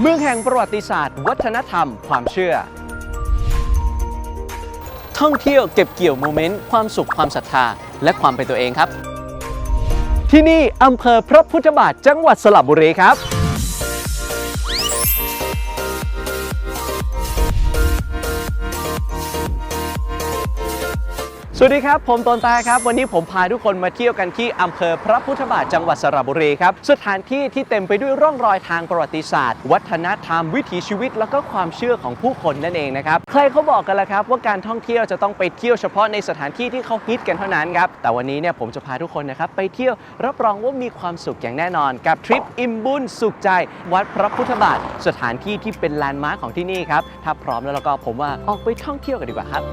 เมืองแห่งประวัติศาสตร์ วัฒนธรรม ความเชื่อ ท่องเที่ยวเก็บเกี่ยวโมเมนต์ความสุขความศรัทธา และความเป็นตัวเองครับ ที่นี่อำเภอพระพุทธบาทจังหวัดสระบุรีครับ สวัสดีครับ ผมตนตาครับ วันนี้ผมพาทุกคนมาเที่ยวกันที่อำเภอพระพุทธบาทจังหวัดสระบุรีครับ สถานที่ที่เต็มไปด้วยร่องรอยทางประวัติศาสตร์ วัฒนธรรม วิถีชีวิต แล้วก็ความเชื่อของผู้คนนั่นเองนะครับ ใครเขาบอกกันแล้วครับ ว่าการท่องเที่ยวจะต้องไปเที่ยวเฉพาะในสถานที่ที่เขาฮิตกันเท่านั้นครับ แต่วันนี้เนี่ยผมจะพาทุกคนนะครับไปเที่ยวรับรองว่ามีความสุขอย่างแน่นอน กับทริปอิ่มบุญสุขใจ วัดพระพุทธบาท สถานที่ที่เป็นแลนด์มาร์คของที่นี่ครับ ถ้าพร้อมแล้วเราก็ผมว่าออกไปท่องเที่ยวกันดีกว่าครับ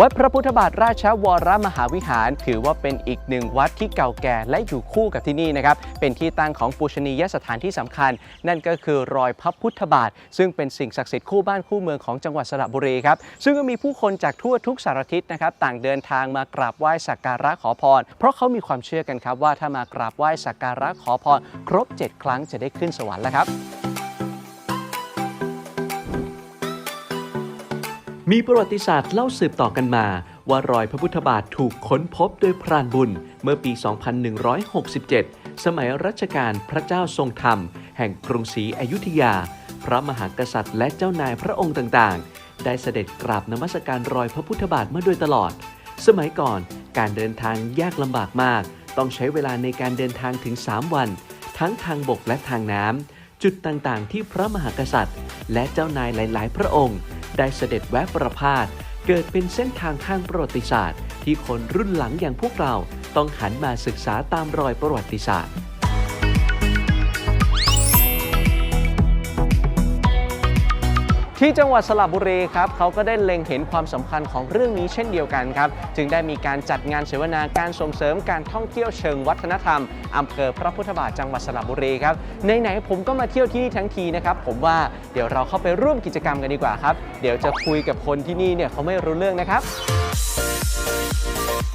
วัดพระพุทธบาทราชวรมหาวิหาร ถือว่าเป็นอีกหนึ่งวัดที่เก่าแก่และอยู่คู่กับที่นี่นะครับเป็นที่ตั้งของปูชนียสถานที่สำคัญ นั่นก็คือรอยพระพุทธบาท ซึ่งเป็นสิ่งศักดิ์สิทธิ์คู่บ้านคู่เมืองของจังหวัดสระบุรีครับซึ่งก็มีผู้คนจากทั่วทุกสารทิศนะครับต่างเดินทางมากราบไหว้สักการะขอพร เพราะเขามีความเชื่อกันครับว่าถ้ามากราบไหว้สักการะขอพร ครบ 7 ครั้งจะได้ขึ้นสวรรค์แล้วครับ มีประวัติศาสตร์เล่าสืบต่อกันมา ว่ารอยพระพุทธบาทถูกค้นพบโดยพรานบุญ เมื่อปี 2167 สมัยรัชกาลพระเจ้าทรงธรรม แห่งกรุงศรีอยุธยา พระมหากษัตริย์และเจ้านายพระองค์ต่างๆ ได้เสด็จกราบนมัสการรอยพระพุทธบาทมาโดยตลอด สมัยก่อนการเดินทางยากลำบากมาก ต้องใช้เวลาในการเดินทางถึง 3 วัน ทั้งทางบกและทางน้ำจุดต่างๆ ที่พระมหากษัตริย์ และเจ้านายหลาย ๆ พระองค์ ได้เสด็จแวะประพาสเกิดเป็นเส้นทางทางประวัติศาสตร์ ที่คนรุ่นหลังอย่างพวกเราต้องหันมาศึกษาตามรอยประวัติศาสตร์ ที่จังหวัดสระบุรีครับเขาก็ได้เล็งเห็นความสำคัญของเรื่องนี้เช่นเดียวกันครับ จึงได้มีการจัดงานเสวนาการส่งเสริมการท่องเที่ยวเชิงวัฒนธรรมอำเภอพระพุทธบาทจังหวัดสระบุรีครับไหนๆผมก็มาเที่ยวที่นี่ทั้งทีนะครับผมว่าเดี๋ยวเราเข้าไปร่วมกิจกรรมกันดีกว่าครับ เดี๋ยวจะคุยกับคนที่นี่เนี่ยเขาไม่รู้เรื่องนะครับ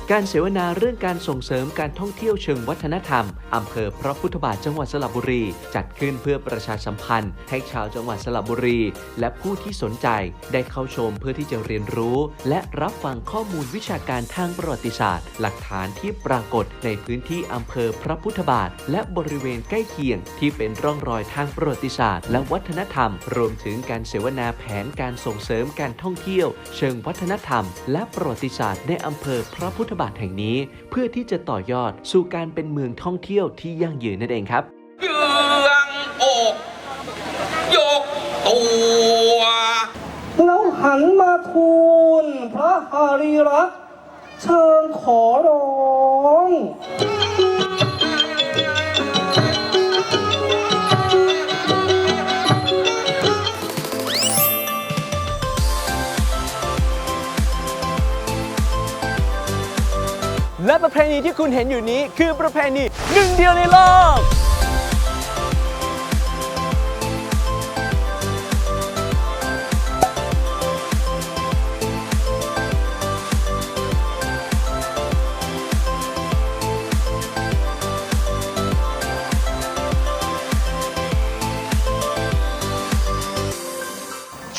การเสวนาเรื่องการส่งเสริมการท่องเที่ยวเชิงวัฒนธรรม อำเภอพระพุทธบาทจังหวัดสระบุรี จัดขึ้นเพื่อประชาสัมพันธ์ ให้ชาวจังหวัดสระบุรี และผู้ที่สนใจได้เข้าชมเพื่อที่จะเรียนรู้ และรับฟังข้อมูลวิชาการทางประวัติศาสตร์ หลักฐานที่ปรากฏในพื้นที่อำเภอพระพุทธบาท และบริเวณใกล้เคียง ที่เป็นร่องรอยทางประวัติศาสตร์ และวัฒนธรรม รวมถึงการเสวนาแผนการส่งเสริมการท่องเที่ยว เชิงวัฒนธรรม และประวัติศาสตร์ในอำเภอพระพุทธบาทแห่งนี้ เพื่อที่จะต่อยอดสู่การเป็นเมืองท่องเที่ยวที่ยั่งยืนนั่นเองครับเยืองอกยกตัวแล้วหันมาทูลพระหารีรักษ์เชิญขอร้อง และประเพณีที่คุณเห็นอยู่นี้คือประเพณีหนึ่งเดียวในโลก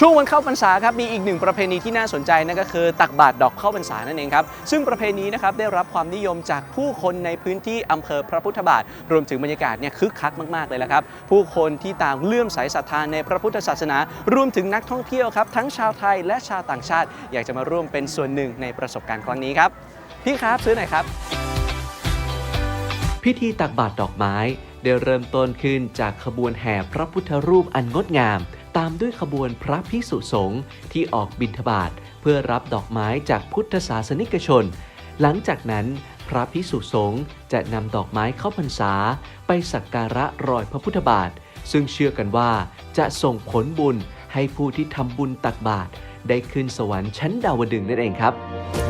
ช่วงวันเข้าพรรษาครับมีอีกหนึ่งประเพณีที่น่าสนใจนั่นก็คือตักบาตรดอกเข้าพรรษานั่นเองครับซึ่งประเพณีนะครับได้รับความนิยมจากผู้คนในพื้นที่อำเภอพระพุทธบาท รวมถึงบรรยากาศเนี่ยคึกคักมากๆเลยละครับผู้คนที่ต่างเลื่อมใสศรัทธาในพระพุทธศาสนา รวมถึงนักท่องเที่ยวครับทั้งชาวไทยและชาวต่างชาติ อยากจะมาร่วมเป็นส่วนหนึ่งในประสบการณ์ครั้งนี้ครับพี่ครับซื้อหน่อยครับ พิธีตักบาตรดอกไม้ได้เริ่มต้นขึ้นจากขบวนแห่พระพุทธรูปอันงดงาม ตามด้วยขบวนพระพิสุสงฆ์ที่ออกบิณฑบาตเพื่อรับดอกไม้จากพุทธศาสนิกชน หลังจากนั้นพระพิสุสงฆ์จะนำดอกไม้เข้าพรรษา ไปสักการะรอยพระพุทธบาท ซึ่งเชื่อกันว่าจะส่งผลบุญให้ผู้ที่ทำบุญตักบาตรได้ขึ้นสวรรค์ชั้นดาวดึงนั่นเองครับ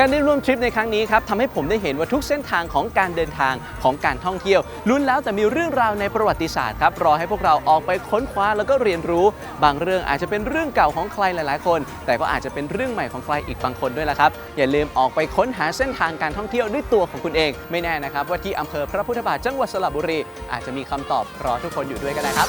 การได้ร่วมทริปในครั้งนี้ครับทำให้ผมได้เห็นว่าทุกเส้นทางของการเดินทางของการท่องเที่ยวลุ้นแล้วแต่มีเรื่องราวในประวัติศาสตร์ครับรอให้พวกเราออกไปค้นคว้าแล้วก็เรียนรู้ บางเรื่องอาจจะเป็นเรื่องเก่าของใครหลาย ๆ คน แต่ก็อาจจะเป็นเรื่องใหม่ของใครอีกบางคนด้วยละครับ อย่าลืมออกไปค้นหาเส้นทางการท่องเที่ยวด้วยตัวของคุณเอง ไม่แน่นะครับว่าที่อำเภอพระพุทธบาทจังหวัดสระบุรี อาจจะมีคำตอบรอทุกคนอยู่ด้วยก็ได้ครับ